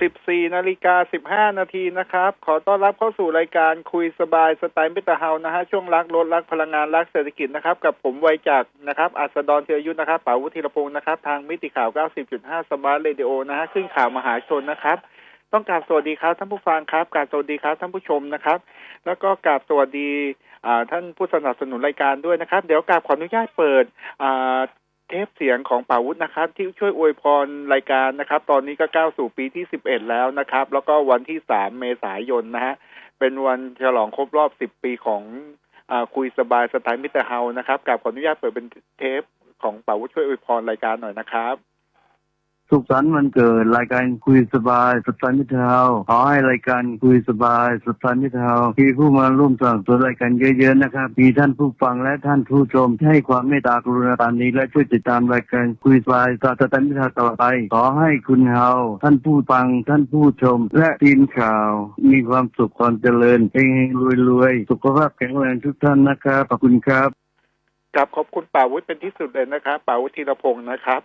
14นาฬิกา15 นาทีนะครับ ขอต้อนรับเข้าสู่รายการคุยสบายสไตล์มิตรเฮานะฮะ ช่วงรักรถรักพลังงานรักเศรษฐกิจนะครับ กับผมไวยจากนะครับ อัสดรเทียยุทธนะครับป๋าวุฒิรพงศ์นะครับ ทางมิติข่าว 90.5 สมาร์ทเรดิโอนะฮะขึ้นข่าวมหาชนนะครับ ต้องกราบสวัสดีครับท่านผู้ฟังครับกราบสวัสดีครับท่านผู้ชมนะครับ แล้วก็กราบสวัสดีอ่าท่านผู้สนับสนุนรายการด้วยนะครับ เดี๋ยวกราบขออนุญาตเปิดอ่า สียงของป่าวุฒินะครับ ที่ช่วยอวยพรรายการนะครับ ตอนนี้ก็ก้าวสู่ปีที่สิบเอ็ดแล้วนะครับ แล้วก็วันที่สามเมษายนนะฮะเป็นวันฉลองครบรอบสิบปีของอาคุยสบายสไตล์มิเตอร์เฮานะครับกับขออนุญาตเปิดเป็นเทปของป่าวุฒิช่วยอวยพรรายการหน่อยนะครับ สุขสันต์วันเกิดรายการคุยสบายสไตล์มิตรเทาขอให้รายการคุยสบายสไตล์มิตรเทามีผู้มาร่วมสนับสนุนรายการเยอะๆนะครับมีท่านผู้ฟังและท่านผู้ชมให้ความเมตตากรุณาตามนี้และช่วยติดตามรายการคุยสบายสไตล์มิตรเทาต่อไป ขอให้คุณเฮาท่านผู้ฟังท่านผู้ชม และทีมข่าว มีความสุขความเจริญเฮงๆรวยๆสุขภาพแข็งแรงทุกท่านนะครับขอบคุณครับกับขอบคุณป่าวุฒิเป็นที่สุดเลยนะครับป่าวุฒิธีรพงศ์นะครับ